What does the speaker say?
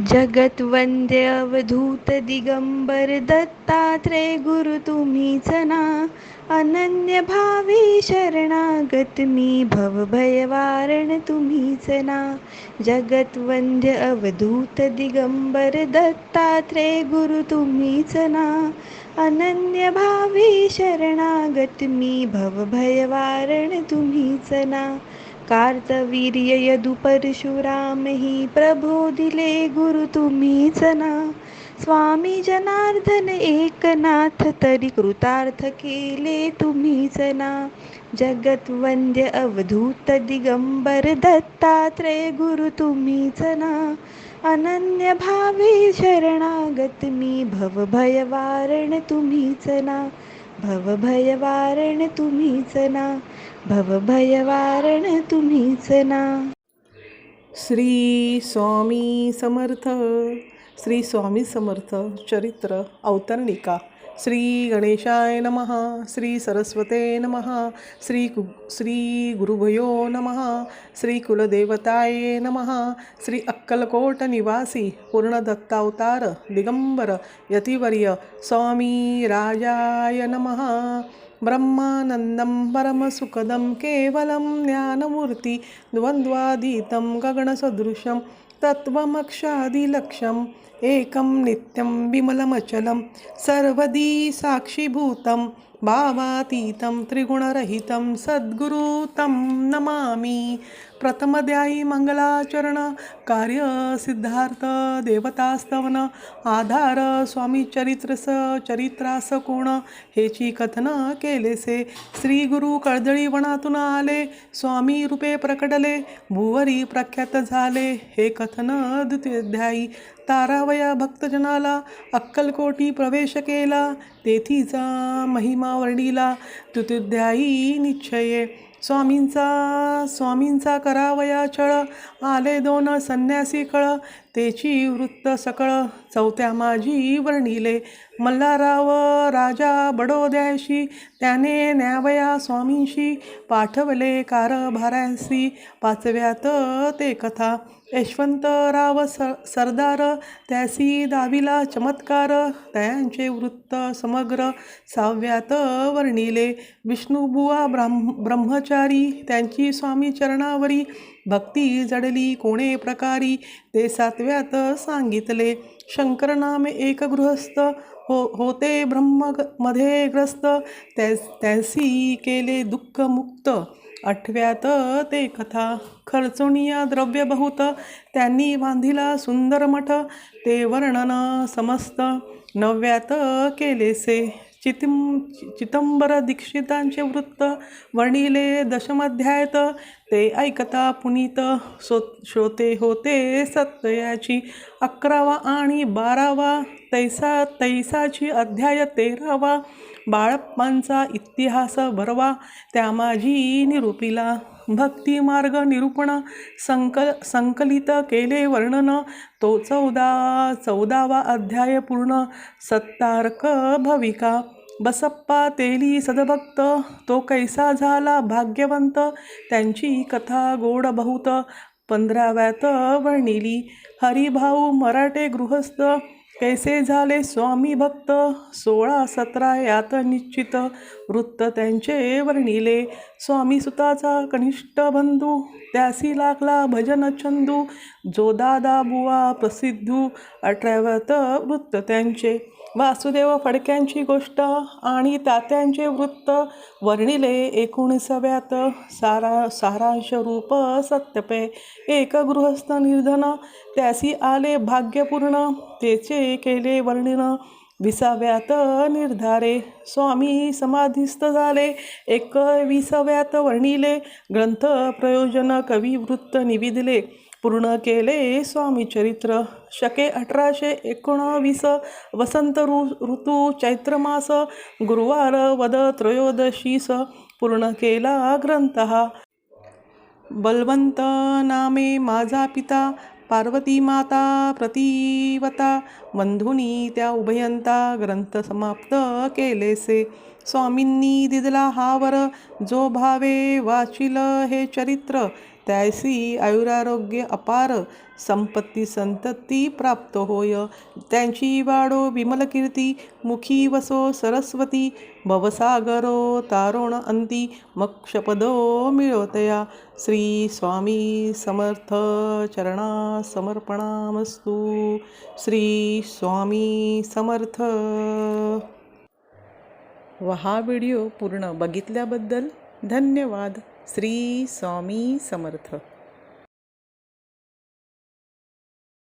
जगत्वंद्य अवधूत दिगंबर दत्तात्रय गुरु तुम्हीच ना अनन्य भावी शरणागत मी भवभयवारण तुम्हीच ना जगत्वंद्य अवधूत दिगंबर दत्तात्रय गुरु तुम्हीच ना अनन्य भावी शरणागत मी भवभयवारण तुम्हीच ना कार्तवीर्य यदु परशुराम ही प्रबोधिले गुरु तुम्हीच ना स्वामी जनार्दन एकनाथ तरी कृतार्थ केले तुम्हीच ना जगत्वंद्य अवधूत दिगंबर दत्तात्रय गुरु तुम्हीच ना अनन्य भावे शरणागत मी भवभयवारण तुम्हीच ना भवभयवारण तुम्हीच ना. भवभयवारण तुम्हीच ना. श्री स्वामी समर्थ श्री स्वामी समर्थ चरित्र अवतरणिका. श्री गणेशाय नमः श्री सरस्वते नमः श्री कु श्री गुरुभयो नमः श्री कुलदेवताय नमः श्री अक्कलकोट निवासी पूर्णदत्तावतार दिगंबर यतिवर्य स्वामी राजाय नमः। ब्रह्मानन्दं परमसुखदं केवलं ज्ञानमूर्ति द्वन्द्वादीतं गगणसदृशं तत्त्वमक्षादिलक्षम्। एकं नित्यं विमलमचलं सर्वदी साक्षीभूतं भावातीतं त्रिगुणरहितं सद्गुरु तं नमामि। प्रथमध्यायी मंगलाचरण कार्य सिद्धार्थ देवतास्तवन आधार स्वामी चरित्रस चरित्रास कोण हेची कथन केलेसे। श्री गुरु कळदळी वनातून आले स्वामी रूपे प्रकटले भुवरी प्रख्यात झाले। हे कथन द्वितीयाध्यायी तारावया भक्तजनाला अक्कलकोटी प्रवेश केला तेथीचा महिमा वर्णिला तृतीयाध्यायी निश्चये. स्वामींचा स्वामींचा करावया छळ आले दोन संन्यासी कळ तेची वृत्त सकळ. चौथ्या माझी वर्णिले मल्हाराव राजा बडोद्याशी त्याने न्यावया स्वामींशी पाठवले कारभाऱ्यांशी. पाचव्यात ते कथा यशवंतराव स सरदार त्यासी दाविला चमत्कार त्यांचे वृत्त समग्र साव्यात वर्णिले. विष्णुबुवा ब्राह्म ब्रह्मचारी त्यांची स्वामी चरणावरी. भक्ती जडली कोणे प्रकारी ते सातव्यात सांगितले. शंकर नामे एक गृहस्थ हो होते ब्रह्ममध्ये ग्रस्त. त्या त्यासी केले दुःखमुक्त. आठव्यात ते कथा. खर्चुनिया द्रव्य बहुत त्यांनी बांधिला सुंदर मठ. ते वर्णन समस्त. नवव्यात केलेसे. चितिं चितंबर दीक्षितांचे वृत्त वर्णिले दशमाध्यायत. ते ऐकता पुनीत सो श्रोते होते सत्ययाची अकरावा आणि बारावा तैसा तैसाची अध्याय तेरावा. बाळप्पांचा इतिहास भरवा त्या माझी निरूपिला भक्ती मार्ग निरूपण संकल संकलित केले वर्णन. तो चौदा चौदावा अध्याय पूर्ण. सत्तार्क भविका. बसप्पा तेली सदभक्त. तो कैसा झाला भाग्यवंत? त्यांची कथा गोड बहुत. पंधराव्यात वर्णिली हरिभाऊ मराठे गृहस्थ. कैसे झाले स्वामी भक्त? सोळा सतरा यात निश्चित वृत्त त्यांचे वर्णिले. स्वामी सुताचा कनिष्ठ बंधू त्यासी लागला भजन छंदू. जो दादा बुवा प्रसिद्धू अठराव्यात वृत्त त्यांचे. वासुदेव फडक्यांची गोष्ट आणि तात्यांचे वृत्त वर्णिले एकोणीसाव्यात. सारा सारांश रूप सत्यपे एक गृहस्थ निर्धन त्यासी आले भाग्यपूर्ण तेचे केले वर्णन विसाव्यात निर्धारे स्वामी समाधिस्थ झाले एकविसाव्यात वर्णिले ग्रंथ प्रयोजन कवी वृत्त निविदले. पूर्ण केले स्वामी चरित्र. शके अठराशे एकोणावीस वसंत ऋ ऋतू चैत्रमास गुरुवार वद त्रयोदशीस पूर्ण केला ग्रंथ. हा बलवंत नामे माझा पिता पार्वती माता प्रतिवता बंधुनी त्या उभयंता ग्रंथ समाप्त केलेसे. स्वामींनी दिदला हावर जो भावे वाचिल हे चरित्र त्यासी आयुरारोग्य अपार संपत्ती संतती प्राप्त होय. त्यांची वाडो विमलकीर्ती मुखी वसो सरस्वती भवसागरो तारोण अंती मक्षपदो मिळोतया. श्री स्वामी समर्थ चरणा समर्पणामस्तु श्री स्वामी समर्थ. व हा व्हिडिओ पूर्ण बघितल्याबद्दल धन्यवाद. श्री स्वामी समर्थ.